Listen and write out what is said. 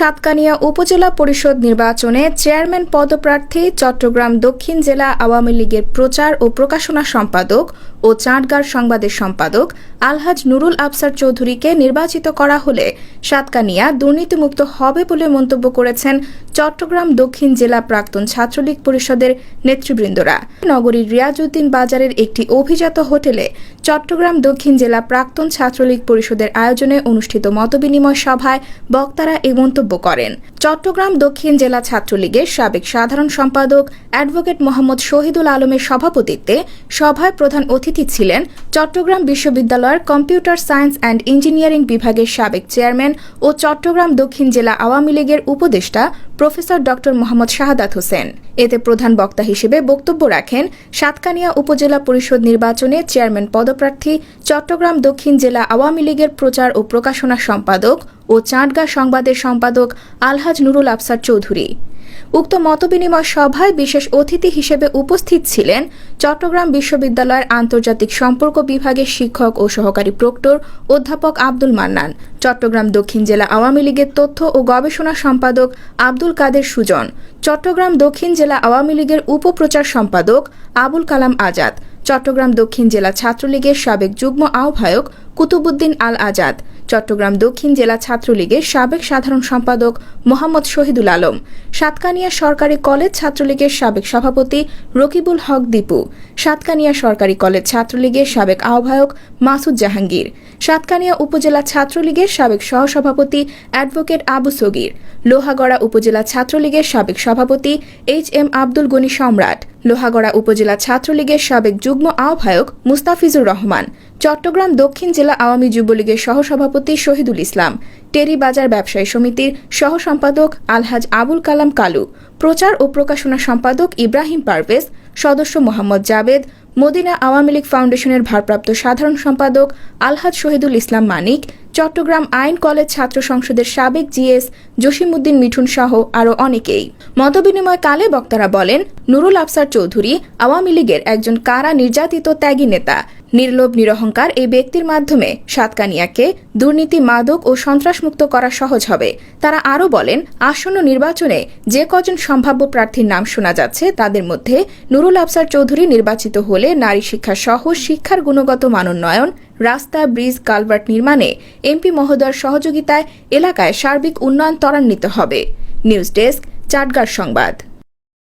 সাতকানিয়া উপজেলা পরিষদ নির্বাচনে চেয়ারম্যান পদপ্রার্থী চট্টগ্রাম দক্ষিণ জেলা আওয়ামী লীগের প্রচার ও প্রকাশনা সম্পাদক ও চাঁদগাঁর সংবাদের সম্পাদক আলহাজ নুরুল আফসার চৌধুরীকে নির্বাচিত করা হলে সাতকানিয়া দুর্নীতিমুক্ত হবে বলে মন্তব্য করেছেন চট্টগ্রাম দক্ষিণ জেলা প্রাক্তন ছাত্রলীগ পরিষদের নেতৃবৃন্দরা। নগরীর রিয়াজউদ্দিন বাজারের একটি অভিজাত হোটেলে চট্টগ্রাম দক্ষিণ জেলা প্রাক্তন ছাত্রলীগ পরিষদের আয়োজনে অনুষ্ঠিত মতবিনিময় সভায় বক্তারা এই মন্তব্য করেন। চট্টগ্রাম দক্ষিণ জেলা ছাত্রলীগের সাবেক সাধারণ সম্পাদক অ্যাডভোকেট মোহাম্মদ শহীদুল আলমের সভাপতিত্বে সভায় প্রধান অতিথি ছিলেন চট্টগ্রাম বিশ্ববিদ্যালয়ের কম্পিউটার সায়েন্স অ্যান্ড ইঞ্জিনিয়ারিং বিভাগের সাবেক চেয়ারম্যান ও চট্টগ্রাম দক্ষিণ জেলা আওয়ামী লীগের উপদেষ্টা প্রফেসর ড মোহাম্মদ শাহাদাত হোসেন। এতে প্রধান বক্তা হিসেবে বক্তব্য রাখেন সাতকানিয়া উপজেলা পরিষদ নির্বাচনে চেয়ারম্যান পদপ্রার্থী চট্টগ্রাম দক্ষিণ জেলা আওয়ামী লীগের প্রচার ও প্রকাশনা সম্পাদক ও চাঁদগা সংবাদের সম্পাদক আলহাজ নুরুল আফসার চৌধুরী। উক্ত মতবিনিময় সভায় বিশেষ অতিথি হিসেবে উপস্থিত ছিলেন চট্টগ্রাম বিশ্ববিদ্যালয়ের আন্তর্জাতিক সম্পর্ক বিভাগের শিক্ষক ও সহকারী প্রক্টর অধ্যাপক আব্দুল মান্নান, চট্টগ্রাম দক্ষিণ জেলা আওয়ামী লীগের তথ্য ও গবেষণা সম্পাদক আব্দুল কাদের সুজন, চট্টগ্রাম দক্ষিণ জেলা আওয়ামী লীগের উপপ্রচার সম্পাদক আবুল কালাম আজাদ, চট্টগ্রাম দক্ষিণ জেলা ছাত্রলীগের সাবেক যুগ্ম আহ্বায়ক কুতুবুদ্দিন আল আজাদ চট্টগ্রাম দক্ষিণ জেলা ছাত্রলীগের সাবেক সাধারণ সম্পাদক মোহাম্মদ শহীদুল আলম, সাতকানিয়া সরকারি কলেজ ছাত্রলীগের সাবেক সভাপতি রকিবুল হক দীপু, সাতকানিয়া সরকারি কলেজ ছাত্রলীগের সাবেক আহ্বায়ক মাসুদ জাহাঙ্গীর, সাতকানিয়া উপজেলা ছাত্রলীগের সাবেক সহসভাপতি অ্যাডভোকেট আবু সগির, লোহাগড়া উপজেলা ছাত্রলীগের সাবেক সভাপতি এইচ এম আব্দুল গনি সম্রাট লোহাগড়া উপজেলা ছাত্রলীগের সাবেক যুগ্ম আহ্বায়ক মুস্তাফিজুর রহমান, চট্টগ্রাম দক্ষিণ জেলা আওয়ামী যুবলীগের সহসভাপতি শহীদুল ইসলাম, টেরি বাজার ব্যবসায়ী সমিতির সহ সম্পাদক আলহাজ আবুল কালাম কালু, প্রচার ও প্রকাশনা সম্পাদক ইব্রাহিম পারভেজ, সদস্য মোহাম্মদ জাবেদ মদিনা আওয়ামী লীগ ফাউন্ডেশনের ভারপ্রাপ্ত সাধারণ সম্পাদক আলহাজ শহীদুল ইসলাম মানিক, চট্টগ্রাম আইন কলেজ ছাত্র সংসদের সাবেক জিএস জসিমুদ্দিন মিঠুন সহ আরও অনেকেই। মতবিনিময় কালে বক্তারা বলেন, নুরুল আফসার চৌধুরী আওয়ামী লীগের একজন কারা নির্যাতিত ত্যাগী নেতা। নির্লোভ নিরহংকার এই ব্যক্তির মাধ্যমে সাতকানিয়াকে দুর্নীতি, মাদক ও সন্ত্রাসমুক্ত করা সহজ হবে। তারা আরও বলেন, আসন্ন নির্বাচনে যে কজন সম্ভাব্য প্রার্থীর নাম শোনা যাচ্ছে, তাদের মধ্যে নুরুল আফসার চৌধুরী নির্বাচিত হলে নারী শিক্ষা সহ শিক্ষার গুণগত মানোন্নয়ন, রাস্তা, ব্রিজ, কালভার্ট নির্মাণে এমপি মহোদয়ের সহযোগিতায় এলাকায় সার্বিক উন্নয়ন ত্বরান্বিত হবে। নিউজ ডেস্ক চাটগার সংবাদ।